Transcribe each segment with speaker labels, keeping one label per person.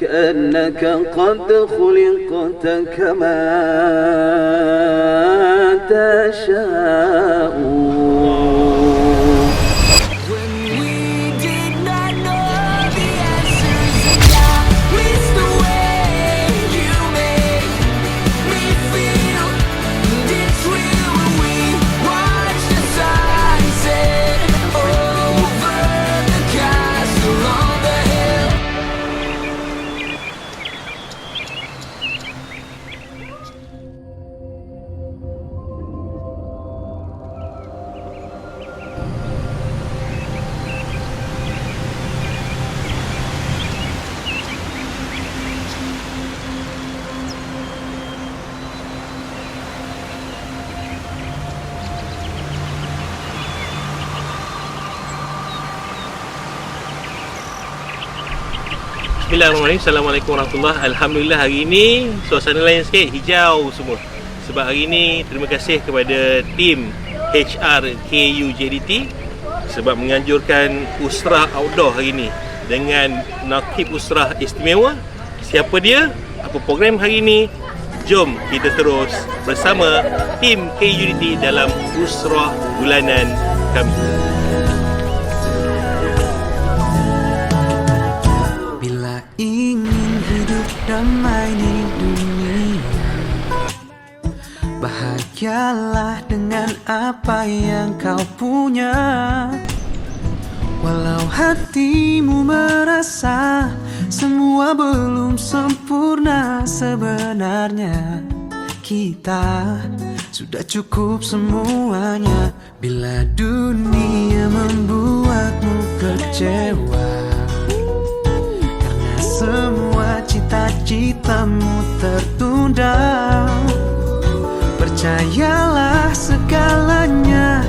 Speaker 1: كأنك قد خلقت كما تشاء.
Speaker 2: Bismillahirrahmanirrahim Assalamualaikum warahmatullahi Alhamdulillah hari ini Suasana lain sikit Hijau semua Sebab hari ini Terima kasih kepada Tim HR KU JDT Sebab menganjurkan Usrah outdoor hari ini Dengan nakib usrah istimewa Siapa dia? Apa program hari ini? Jom kita terus bersama Tim KU JDT Dalam usrah bulanan kami
Speaker 3: ingin hidup damai di dunia. Bahagialah dengan apa yang kau punya. Walau hatimu merasa Semua belum sempurna sebenarnya Kita sudah cukup semuanya. Bila dunia membuatmu kecewa citamu tertunda Percayalah segalanya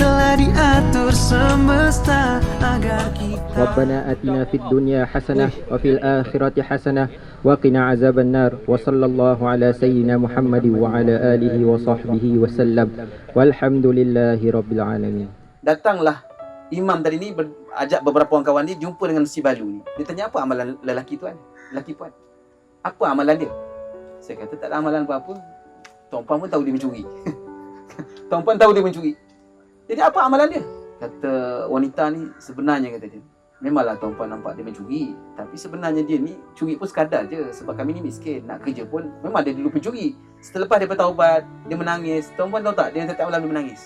Speaker 3: telah diatur semesta agar kita
Speaker 4: Rabbana atina fid dunya hasanah wa fil akhirati hasanah wa qina azaban nar wa sallallahu ala sayyidina Muhammad wa ala alihi wa sahbihi wa sallam walhamdulillahi rabbil alamin
Speaker 5: Datanglah imam tadi ni ajak beberapa orang kawan ni jumpa dengan si baju ni. Dia tanya apa amalan lelaki tuan? Lelaki puan. Apa amalan dia? Saya kata tak ada amalan apa-apa. Tuan puan pun tahu dia mencuri. Tuan puan tahu dia mencuri. Jadi apa amalan dia? Kata wanita ni sebenarnya kata dia. Memanglah tuan puan nampak dia mencuri. Tapi sebenarnya dia ni curi pun sekadar je. Sebab kami ni miskin. Nak kerja pun memang dia dulu pencuri. Selepas dia bertaubat, dia menangis. Tuan puan tahu tak? Dia setiap malam dia menangis.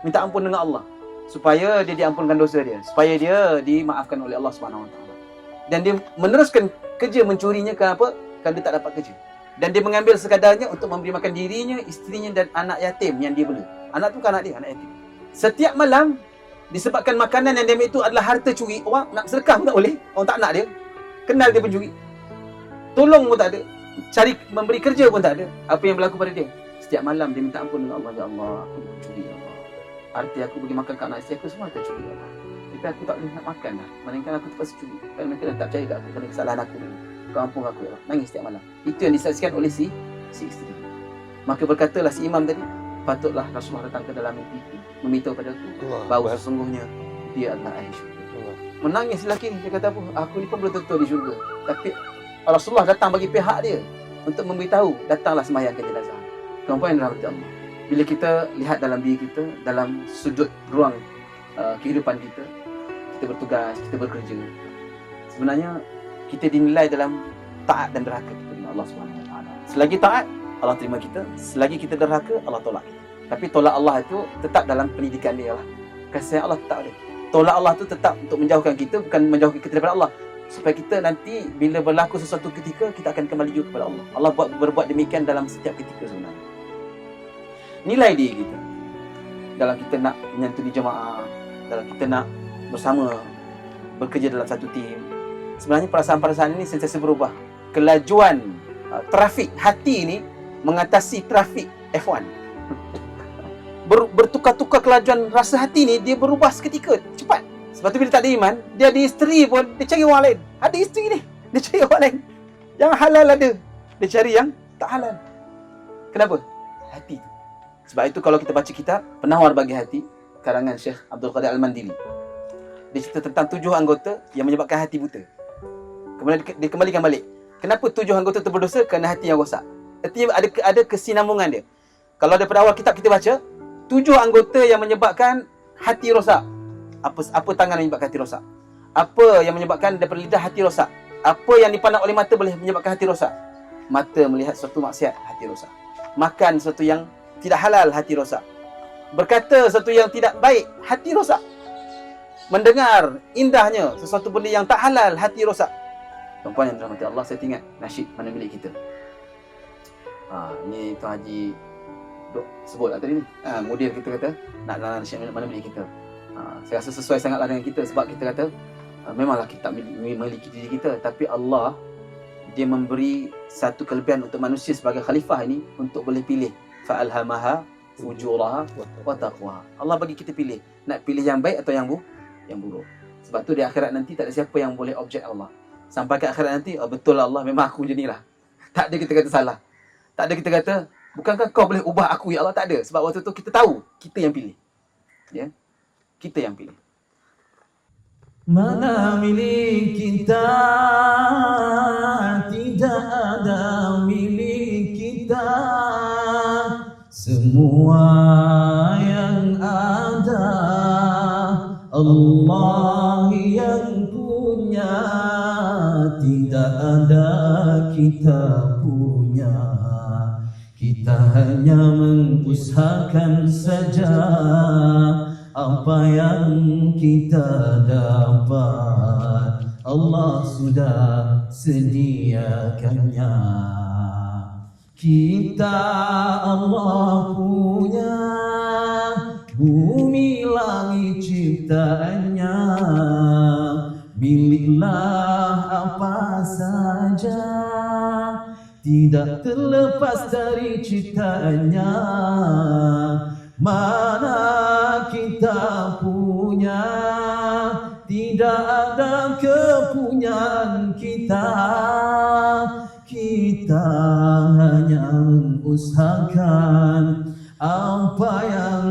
Speaker 5: Minta ampun dengan Allah supaya dia diampunkan dosa dia supaya dia dimaafkan oleh Allah Taala dan dia meneruskan kerja mencurinya kenapa kerana dia tak dapat kerja. Dan dia mengambil sekadarnya untuk memberi makan dirinya isterinya dan anak yatim yang dia bela. Anak tu kan anak dia anak yatim. Setiap malam disebabkan makanan yang dia ambil itu adalah harta curi. Orang nak sedekah pun tak boleh. Orang tak nak dia. Kenal dia pencuri tolong pun tak ada. Cari memberi kerja pun tak ada. Apa yang berlaku pada dia? Setiap malam dia minta ampun. Dengan Allah ya Allah aku pencuri ya Allah. Arti aku bagi makan kat anak isteri aku semua tak curi Allah. Tapi aku tak boleh nak makan lah. Melainkan aku terpaksa curi. Kerana mereka dah tak percaya kat aku kerana kesalahan aku dulu. Kau ampun aku ya Allah. Nangis setiap malam. Itu yang disaksikan oleh si si isteri. Maka berkatalah si imam tadi, patutlah Rasulullah datang ke dalam mimpi meminta pada aku bahawa sesungguhnya dia adalah ahli syurga. Menangis lelaki ni. Dia kata apa? Aku ni pun belum tentu di syurga. Tapi Rasulullah datang bagi pihak dia untuk memberitahu datanglah sembahyang ke jenazah. Tuan-tuan yang dirahmati Allah bila kita lihat dalam diri kita dalam sudut ruang uh, kehidupan kita kita bertugas kita bekerja. Sebenarnya kita dinilai dalam taat dan derhaka kita dengan Allah Subhanahu selagi taat Allah terima kita. Selagi kita derhaka Allah tolak kita. Tapi tolak Allah itu tetap dalam pendidikan dia lah. Kasih Allah tetap ada. Tolak Allah itu tetap untuk menjauhkan kita bukan menjauhkan kita daripada Allah. Supaya kita nanti bila berlaku sesuatu ketika kita akan kembali juga kepada Allah. Allah buat berbuat demikian dalam setiap ketika sebenarnya. Nilai diri kita dalam kita nak menyantuni jemaah dalam kita nak bersama bekerja dalam satu tim. Sebenarnya perasaan-perasaan ini sentiasa berubah. Kelajuan uh, trafik hati ini mengatasi trafik F1 Ber, bertukar-tukar kelajuan rasa hati ni dia berubah seketika cepat. Sebab tu bila tak ada iman dia ada isteri pun dia cari orang lain. Ada isteri ni dia cari orang lain. Yang halal ada dia cari yang tak halal. Kenapa? Hati sebab itu kalau kita baca kitab Penawar Bagi Hati karangan Syekh Abdul Qadir Al-Mandili. Dia cerita tentang tujuh anggota yang menyebabkan hati buta. Kemudian di- dikembalikan balik. Kenapa tujuh anggota tu berdosa? Kerana hati yang rosak. Artinya ada ada kesinambungan dia. Kalau daripada awal kitab kita baca, tujuh anggota yang menyebabkan hati rosak. Apa apa tangan yang menyebabkan hati rosak? Apa yang menyebabkan daripada lidah hati rosak? Apa yang dipandang oleh mata boleh menyebabkan hati rosak? Mata melihat sesuatu maksiat, hati rosak. Makan sesuatu yang tidak halal, hati rosak. Berkata sesuatu yang tidak baik, hati rosak. Mendengar indahnya sesuatu benda yang tak halal, hati rosak. Tuan-puan yang dirahmati Allah, saya ingat nasyid mana milik kita. Ha, ni Tuan Haji duk sebut lah tadi ni. Ha, mudir kita kata nak nak nasyid mana milik kita. Ha, saya rasa sesuai sangatlah dengan kita sebab kita kata ha, memanglah kita tak milik- memiliki diri kita tapi Allah dia memberi satu kelebihan untuk manusia sebagai khalifah ini untuk boleh pilih fa'alhamaha fujuraha wa taqwaha. Allah bagi kita pilih nak pilih yang baik atau yang bu yang buruk. Sebab tu di akhirat nanti tak ada siapa yang boleh objek Allah. Sampai ke akhirat nanti, oh, betul lah Allah memang aku macam ni lah. Tak ada kita kata salah. Tak ada kita kata, bukankah kau boleh ubah aku ya Allah? Tak ada. Sebab waktu tu kita tahu, kita yang pilih. Ya. Kita yang pilih.
Speaker 1: Mana milik kita Tidak ada milik kita Semua Allah yang punya Tidak ada kita punya. Kita hanya mengusahakan saja apa yang kita dapat. Allah sudah sediakannya. Kita Allah punya bumi langit ciptaannya miliklah apa saja. Tidak terlepas dari ciptaannya. Mana kita punya? Tidak ada kepunyaan kita. Kita hanya mengusahakan apa yang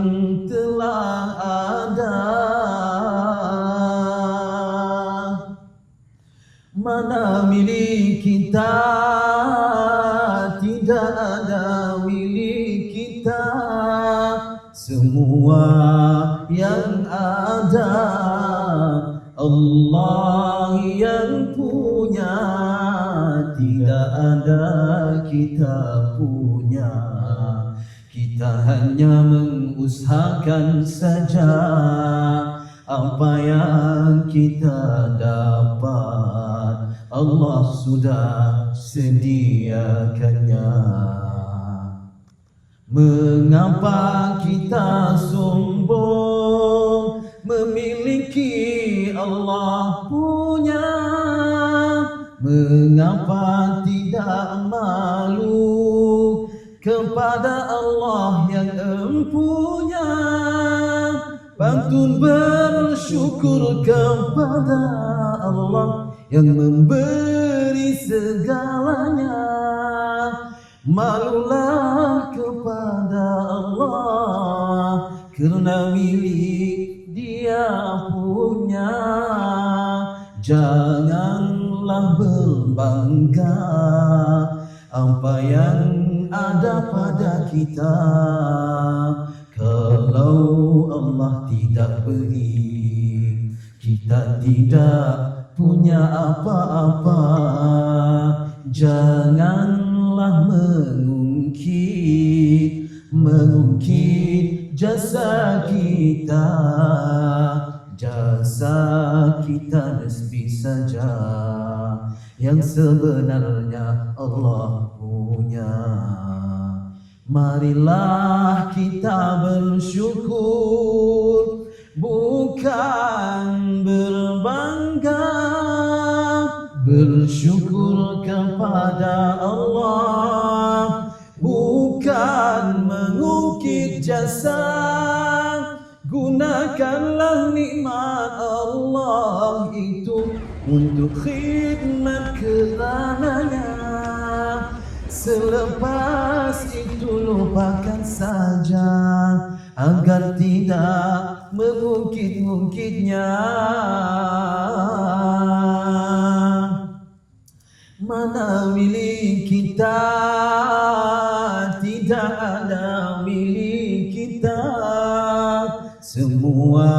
Speaker 1: mana milik kita tidak ada milik kita. Semua yang ada Allah yang punya. Tidak ada kita punya. Kita hanya mengusahakan saja apa yang kita dapat Allah sudah sediakannya. Mengapa kita sombong? Memiliki Allah punya. Mengapa tidak malu kepada Allah yang empunya? Pantun bersyukur kepada Allah yang memberi segalanya. Malulah kepada Allah kerana milik dia punya. Janganlah berbangga apa yang ada pada kita. Kalau Allah tidak beri kita tidak punya apa-apa. Janganlah mengungkit Mengungkit jasa kita. Jasa kita nisbi saja Yang sebenarnya Allah punya. Marilah kita bersyukur Bukan berbangga Bersyukur kepada Allah Bukan mengungkit jasa. Gunakanlah nikmat Allah itu Untuk khidmat kerananya. Selepas itu lupakan saja Agar tidak mengungkit-ungkitnya mana milik kita? Tidak ada milik kita. Semua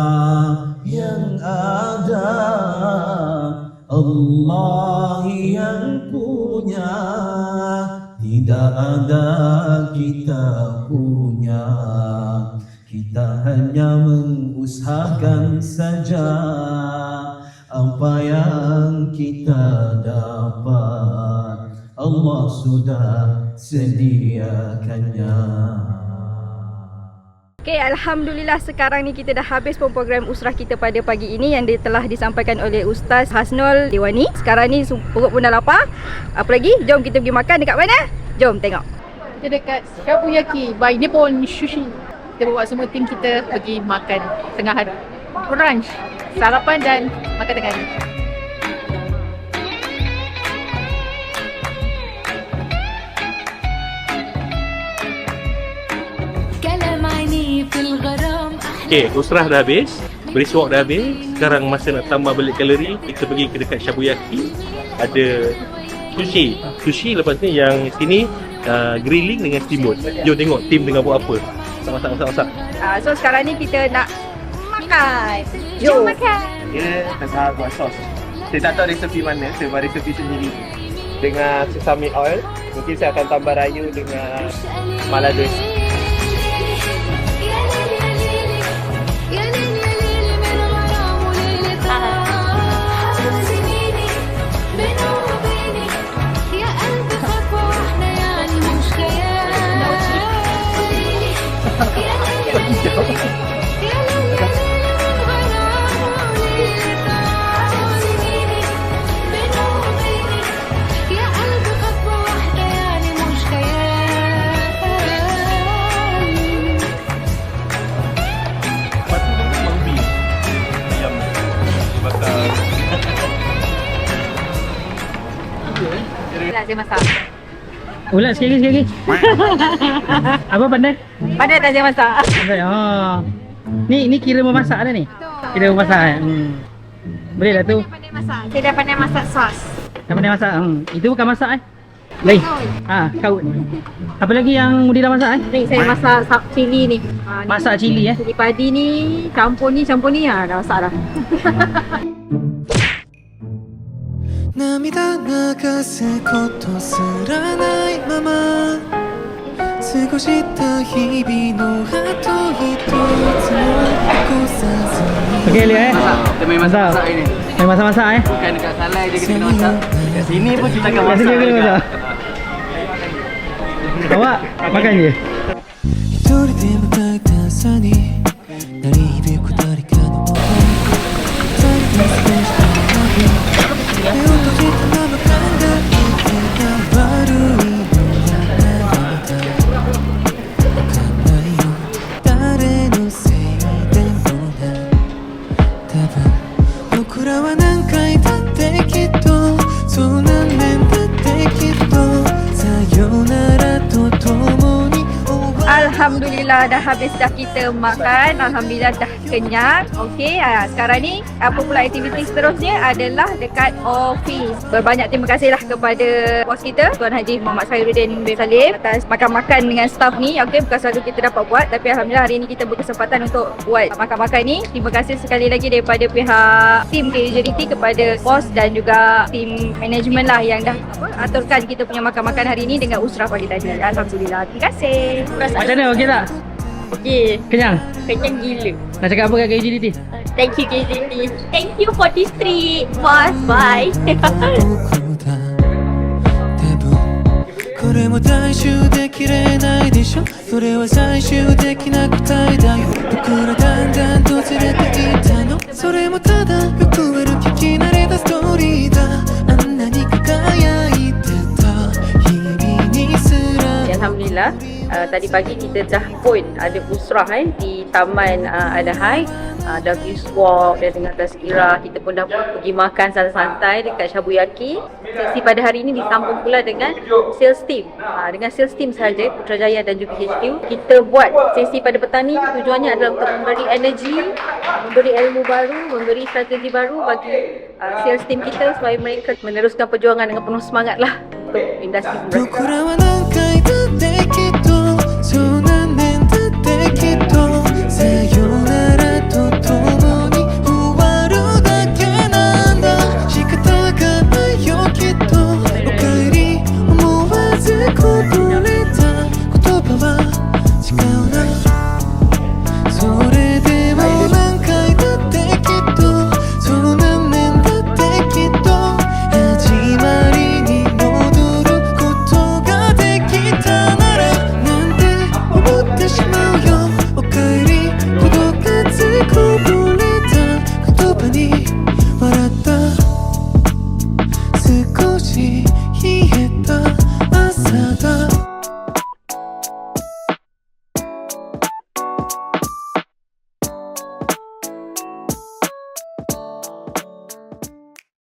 Speaker 1: yang ada Allah yang punya. Tidak ada kita punya. Kita hanya mengusahakan saja apa yang kita dapat Allah sudah sediakannya
Speaker 6: Okay, Alhamdulillah sekarang ni kita dah habis pun program usrah kita pada pagi ini yang dia telah disampaikan oleh Ustaz Hasnul Dewani. Sekarang ni perut pun dah lapar. Apa lagi? Jom kita pergi makan dekat mana? Jom tengok.
Speaker 7: Kita dekat Shabuyaki by Nippon Sushi. Kita bawa semua tim kita pergi makan tengah hari brunch sarapan dan makan tengah hari
Speaker 2: Okay, usrah dah habis Brace walk dah habis. Sekarang masa nak tambah balik kalori Kita pergi ke dekat Shabuyaki Ada sushi. Sushi lepas ni yang sini uh, Grilling dengan steamboat. Jom tengok tim tengah buat apa. Masak-masak-masak
Speaker 6: uh, ah, So sekarang ni kita nak makan. Jom makan.
Speaker 2: Dia tengah buat sos. Saya tak tahu resepi mana, saya buat resepi sendiri. Dengan sesame oil, mungkin saya akan tambah rayu dengan malado.
Speaker 8: يا
Speaker 6: Saya masak.
Speaker 9: Lagi, sikit lagi. Apa pandai?
Speaker 6: Pandai tak saya masak?
Speaker 9: Pandai. Oh. Ni ni kira memasak dah ni. Kira memasak eh. Hmm. Boleh lah tu.
Speaker 6: Pandai masak. Saya dah pandai masak sos.
Speaker 9: Dah pandai masak. Hmm. Itu bukan masak eh. Lain. Ah, kau. Apa lagi yang Mudi dah masak eh?
Speaker 6: Ni saya masak sap cili ni. Ha, ni.
Speaker 9: Masak cili eh.
Speaker 6: Cili padi ni, campur ni, campur ni. Ha, dah masak dah.
Speaker 3: 涙流すことすらないまま過ごした日々の後一つも残さずに
Speaker 9: Okey lihat eh.
Speaker 5: Kita main masak-masak ini.
Speaker 9: Main masak-masak eh.
Speaker 5: Bukan dekat Salai je kita masak. Dekat sini pun kita akan masak. juga.
Speaker 9: masak. Awak makan je.
Speaker 3: 一人で迎えた朝に
Speaker 6: Alhamdulillah dah habis dah kita makan. Alhamdulillah dah kenyang. Okey, ha, sekarang ni apa pula aktiviti seterusnya adalah dekat office. Berbanyak terima kasihlah kepada bos kita Tuan Haji Muhammad Khairuddin bin Salim atas makan-makan dengan staff ni. Okey, bukan selalu kita dapat buat tapi alhamdulillah hari ni kita berkesempatan untuk buat makan-makan ni. Terima kasih sekali lagi daripada pihak tim KJDT kepada bos dan juga tim management lah yang dah aturkan kita punya makan-makan hari ni dengan usrah pagi tadi. Alhamdulillah. Terima kasih.
Speaker 9: Macam mana okey tak?
Speaker 6: Okey,
Speaker 9: Kenyang?
Speaker 6: kenyang gila.
Speaker 9: Nak cakap apa kat KJDT?
Speaker 6: Thank you KJT. Thank you for this treat. Boss, bye.
Speaker 3: これも大衆できれないでしょそれは最終的な答えだよ僕らだんだんとずれていったのそれもただよくある聞き慣れたストーリー
Speaker 10: tadi pagi kita dah pun ada usrah eh di Taman uh, Adahai. Uh, dah pergi walk dan dengan tazkirah kita pun dah pergi makan santai-santai dekat Shabuyaki sesi pada hari ini disambung pula dengan sales team. Uh, dengan sales team sahaja Putrajaya dan juga HQ kita buat sesi pada petang ni tujuannya adalah untuk memberi energi memberi ilmu baru memberi strategi baru bagi uh, sales team kita supaya mereka meneruskan perjuangan dengan penuh semangat lah untuk industri mereka